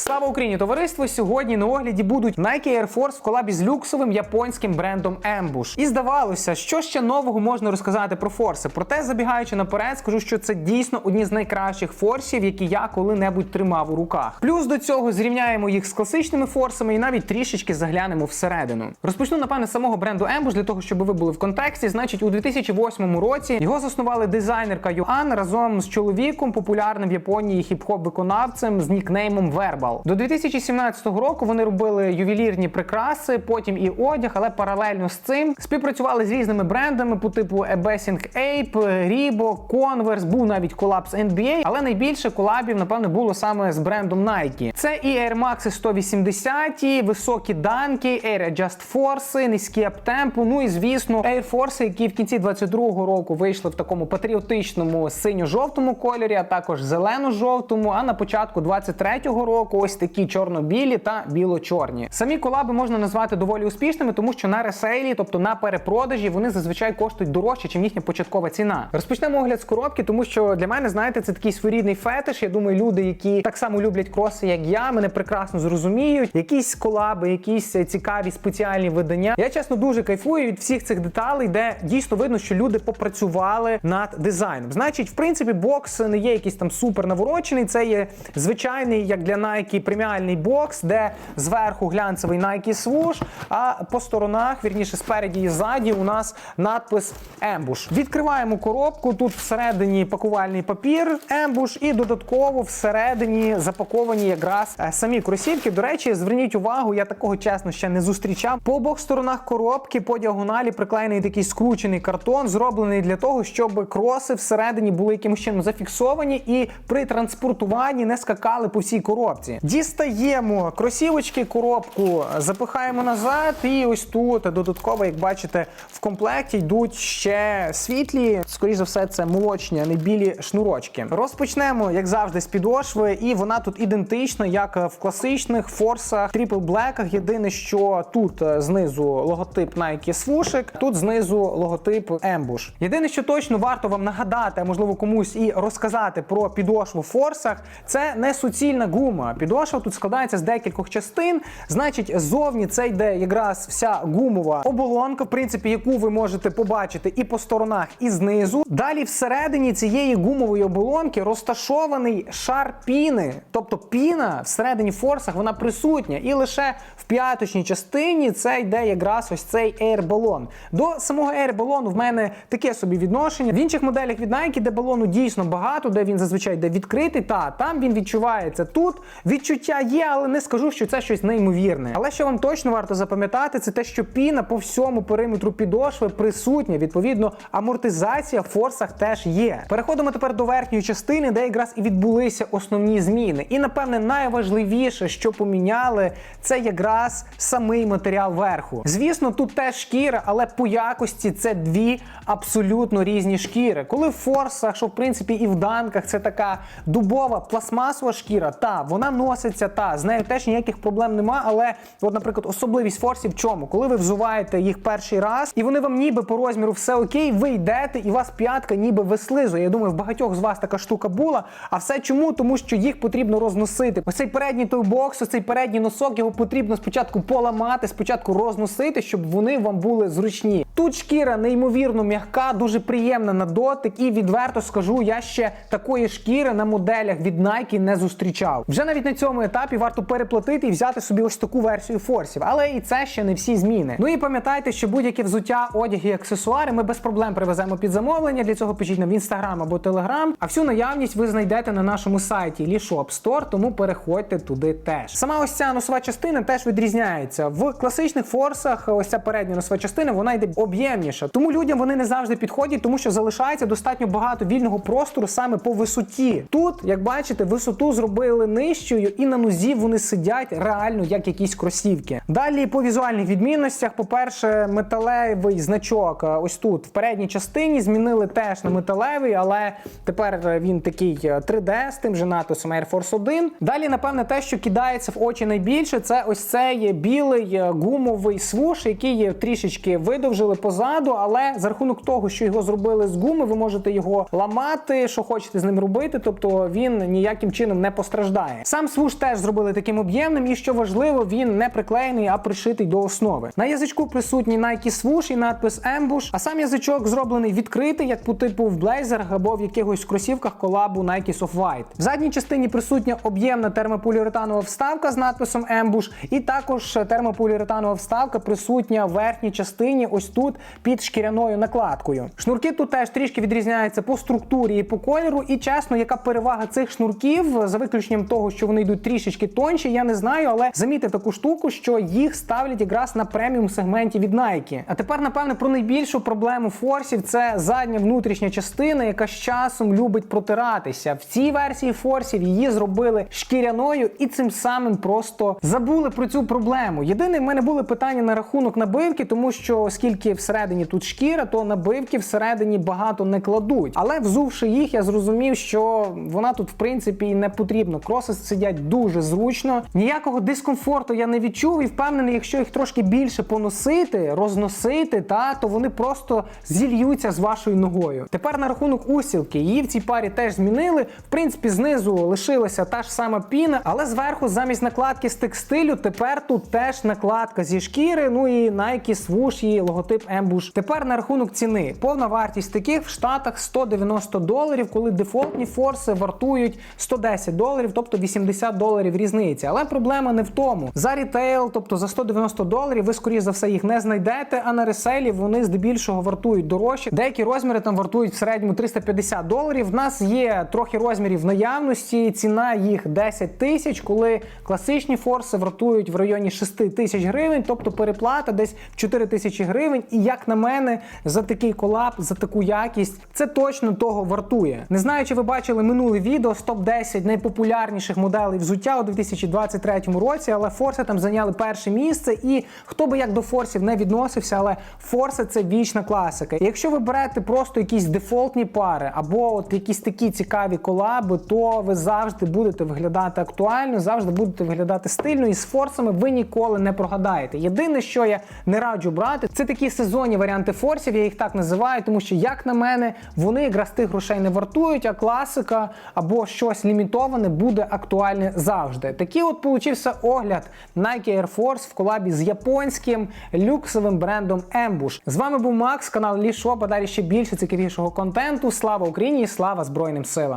Слава Україні, товариство! Сьогодні на огляді будуть Nike Air Force в колабі з люксовим японським брендом Ambush. І здавалося, що ще нового можна розказати про форси. Проте, забігаючи наперед, скажу, що це дійсно одні з найкращих форсів, які я коли-небудь тримав у руках. Плюс до цього зрівняємо їх з класичними форсами і навіть трішечки заглянемо всередину. Розпочну напевне з самого бренду Ambush, для того, щоб ви були в контексті. Значить, у 2008 році його заснували дизайнерка Йоан разом з чоловіком, популярним в Японії хіп-хоп виконавцем з нікнеймом Verbal. До 2017 року вони робили ювелірні прикраси, потім і одяг, але паралельно з цим співпрацювали з різними брендами по типу Abasing Ape, Reebok, Converse, був навіть колаб з NBA, але найбільше колабів, напевно, було саме з брендом Nike. Це і Air Max 180, високі данки, Air Adjust Force, низькі аптемпу, ну і звісно, Air Force, які в кінці 22-го року вийшли в такому патріотичному синьо-жовтому кольорі, а також зелено-жовтому. А на початку 23-го року ось такі чорно-білі та біло-чорні. Самі колаби можна назвати доволі успішними, тому що на ресейлі, тобто на перепродажі, вони зазвичай коштують дорожче, ніж їхня початкова ціна. Розпочнемо огляд з коробки, тому що для мене, знаєте, це такий своєрідний фетиш. Я думаю, люди, які так само люблять кроси, як я, мене прекрасно зрозуміють. Якісь колаби, якісь цікаві спеціальні видання. Я чесно дуже кайфую від всіх цих деталей, де дійсно видно, що люди попрацювали над дизайном. Значить, в принципі, бокс не є якийсь там супер наворочений. Це є звичайний, як для Nike, преміальний бокс, де зверху глянцевий Nike Swoosh, а по сторонах, вірніше, спереді і ззаді, у нас надпис Ambush. Відкриваємо коробку. Тут всередині пакувальний папір Ambush, і додатково всередині запаковані якраз е, самі кросівки. До речі, зверніть увагу, я такого чесно ще не зустрічав. По обох сторонах коробки по діагоналі приклеєний такий скручений картон, зроблений для того, щоб кроси всередині були якимось чином зафіксовані і при транспортуванні не скакали по всій коробці. Дістаємо кросівочки, коробку запихаємо назад, і ось тут додатково, як бачите, в комплекті йдуть ще світлі, скоріш за все, це молочні, а не білі шнурочки. Розпочнемо, як завжди, з підошви, і вона тут ідентична, як в класичних форсах, трипл блеках. Єдине, що тут е, знизу логотип Nike Swoosh, тут знизу логотип Ambush. Єдине, що точно варто вам нагадати, а можливо комусь і розказати про підошву в форсах, це не суцільна гума. Підошва тут складається з декількох частин. Значить, ззовні це йде якраз вся гумова оболонка, в принципі, яку ви можете побачити і по сторонах, і знизу. Далі всередині цієї гумової оболонки розташований шар піни, тобто піна всередині форсах вона присутня, і лише в п'яточній частині це йде якраз ось цей air-балон. До самого air-балону в мене таке собі відношення. В інших моделях від Nike, де балону дійсно багато, де він зазвичай йде відкритий, та там він відчувається. Тут відчуття є, але не скажу, що це щось неймовірне. Але що вам точно варто запам'ятати, це те, що піна по всьому периметру підошви присутня. Відповідно, амортизація в форсах теж є. Переходимо тепер до верхньої частини, де якраз і відбулися основні зміни. І напевне найважливіше, що поміняли, це якраз самий матеріал верху. Звісно, тут теж шкіра, але по якості це дві абсолютно різні шкіри. Коли в форсах, що в принципі і в данках, це така дубова пластмасова шкіра, та вона носиться, та з нею теж ніяких проблем нема. Але, от, наприклад, особливість форсів в чому? Коли ви взуваєте їх перший раз, і вони вам ніби по розміру все окей, ви йдете, і вас п'ятка ніби вислизує. Я думаю, в багатьох з вас така штука була. А все чому? Тому що їх потрібно розносити. Ось цей передній той бокс, ось цей передній носок, його потрібно спочатку поламати, спочатку розносити, щоб вони вам були зручні. Тут шкіра неймовірно м'яка, дуже приємна на дотик, і відверто скажу, я ще такої шкіри на моделях від Nike не зустрічав. Вже навіть на цьому етапі варто переплатити і взяти собі ось таку версію форсів. Але і це ще не всі зміни. Ну і пам'ятайте, що будь-яке взуття, одяг і аксесуари ми без проблем привеземо під замовлення. Для цього пишіть нам в інстаграм або телеграм. А всю наявність ви знайдете на нашому сайті Lishop Store, тому переходьте туди теж. Сама ось ця носова частина теж відрізняється. В класичних форсах ось ця передня носова частина вона йде об'ємніша. Тому людям вони не завжди підходять, тому що залишається достатньо багато вільного простору саме по висоті. Тут, як бачите, висоту зробили нижчою, і на нозі вони сидять реально як якісь кросівки. Далі по візуальних відмінностях, по-перше, металевий значок е, ось тут в передній частині змінили теж на металевий, але тепер він такий е, 3D з тим же натисом Air Force 1. Далі, напевне, те, що кидається в очі найбільше, це ось цей білий е, гумовий свуш, який трішечки видовжили позаду, але за рахунок того, що його зробили з гуми, ви можете його ламати, що хочете з ним робити, тобто він ніяким чином не постраждає. Сам Сам свуш теж зробили таким об'ємним, і що важливо, він не приклеєний, а пришитий до основи. На язичку присутній Nike Swoosh і надпис Ambush, а сам язичок зроблений відкритий, як по типу в блейзерах або в якихось кросівках колабу Nike Soft White. В задній частині присутня об'ємна термополіуретанова вставка з надписом Ambush, і також термополіуретанова вставка присутня в верхній частині, ось тут під шкіряною накладкою. Шнурки тут теж трішки відрізняються по структурі і по кольору. І чесно, яка перевага цих шнурків, за виключенням того, що вони йдуть трішечки тонші, я не знаю, але замітив таку штуку, що їх ставлять якраз на преміум сегменті від Nike. А тепер, напевне, про найбільшу проблему форсів це задня внутрішня частина, яка з часом любить протиратися. В цій версії форсів її зробили шкіряною і цим самим просто забули про цю проблему. Єдине, в мене були питання на рахунок набивки, тому що оскільки всередині тут шкіра, то набивки всередині багато не кладуть. Але взувши їх, я зрозумів, що вона тут в принципі і не потрібна. Кроси сидять дуже зручно. Ніякого дискомфорту я не відчув і впевнений, якщо їх трошки більше поносити, розносити, та то вони просто зільються з вашою ногою. Тепер на рахунок усілки. Її в цій парі теж змінили. В принципі, знизу лишилася та ж сама піна, але зверху замість накладки з текстилю тепер тут теж накладка зі шкіри. Ну і Nike Swoosh і логотип Ambush. Тепер на рахунок ціни. Повна вартість таких в Штатах 190 доларів, коли дефолтні форси вартують 110 доларів, тобто 80 доларів різниці. Але проблема не в тому. За рітейл, тобто за 190 доларів, ви скоріш за все їх не знайдете. А на реселі вони здебільшого вартують дорожче. Деякі розміри там вартують в середньому 350 доларів. В нас є трохи розмірів наявності. Ціна їх 10 тисяч, коли класичні форси вартують в районі 6 тисяч гривень, тобто переплата десь 4 тисячі гривень. І як на мене, за такий колаб, за таку якість, це точно того вартує. Не знаю, чи ви бачили минуле відео з топ 10 найпопулярніших моделей взуття у 2023 році, але форси там зайняли перше місце. І хто би як до форсів не відносився, але форси це вічна класика. І якщо ви берете просто якісь дефолтні пари або от якісь такі цікаві колаби, то ви завжди будете виглядати актуально, завжди будете виглядати стильно. І з форсами ви ніколи не прогадаєте. Єдине, що я не раджу брати, це такі сезонні варіанти форсів. Я їх так називаю, тому що, як на мене, вони якраз тих грошей не вартують, а класика або щось лімітоване буде актуальне завжди. Такий от получився огляд Nike Air Force в колабі з японським люксовим брендом Ambush. З вами був Макс, канал Лішо. а далі ще більше цікавішого контенту. Слава Україні слава Збройним силам!